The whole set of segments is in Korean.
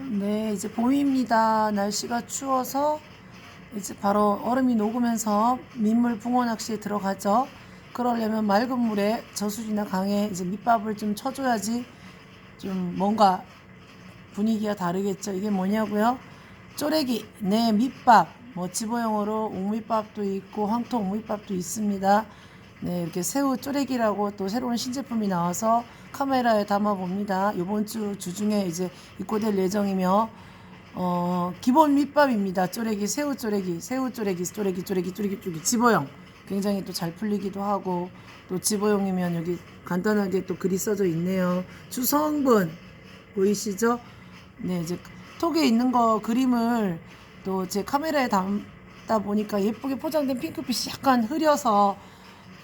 네, 이제 봄입니다. 날씨가 추워서 이제 바로 얼음이 녹으면서 민물 붕어 낚시에 들어가죠. 그러려면 맑은 물에 저수지나 강에 이제 밑밥을 좀 쳐줘야지 좀 뭔가 분위기가 다르겠죠. 이게 뭐냐고요? 쪼래기, 네, 밑밥, 뭐 집어용어로 옥밑밥도 있고 황토 옥밑밥도 있습니다. 네, 이렇게 새우 쪼래기라고 또 새로운 신제품이 나와서 카메라에 담아 봅니다. 이번 주 주중에 이제 입고될 예정이며 어, 기본 밑밥입니다. 쪼래기, 새우 쪼래기, 새우 쪼래기, 쪼래기, 쪼래기, 쪼래기, 쪼래기, 집어용. 굉장히 또 잘 풀리기도 하고 또 집어용이면 여기 간단하게 또 글이 써져 있네요. 주성분 보이시죠? 네, 이제 톡에 있는 거 그림을 또 제 카메라에 담다 보니까 예쁘게 포장된 핑크빛이 약간 흐려서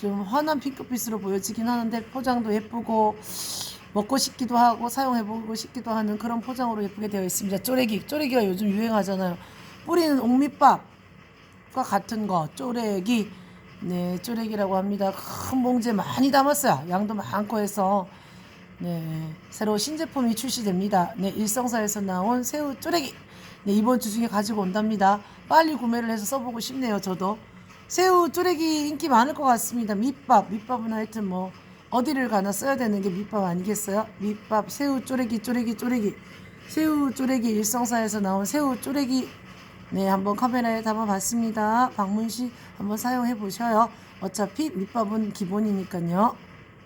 좀 환한 핑크빛으로 보여지긴 하는데 포장도 예쁘고 먹고 싶기도 하고 사용해보고 싶기도 하는 그런 포장으로 예쁘게 되어 있습니다. 쪼래기, 쪼래기가 요즘 유행하잖아요. 뿌리는 옥밑밥과 같은 거, 쪼래기. 네, 쪼래기라고 합니다. 큰 봉지에 많이 담았어요. 양도 많고 해서. 네, 새로 신제품이 출시됩니다. 네, 일성사에서 나온 새우 쪼래기. 네, 이번 주 중에 가지고 온답니다. 빨리 구매를 해서 써보고 싶네요, 저도. 새우 쪼래기 인기 많을 것 같습니다. 밑밥, 밑밥은 하여튼 뭐, 어디를 가나 써야 되는 게 밑밥 아니겠어요? 밑밥, 새우 쪼래기, 쪼래기, 쪼래기. 새우 쪼래기 일성사에서 나온 새우 쪼래기. 네, 한번 카메라에 담아봤습니다. 방문 시 한번 사용해 보셔요. 어차피 밑밥은 기본이니까요.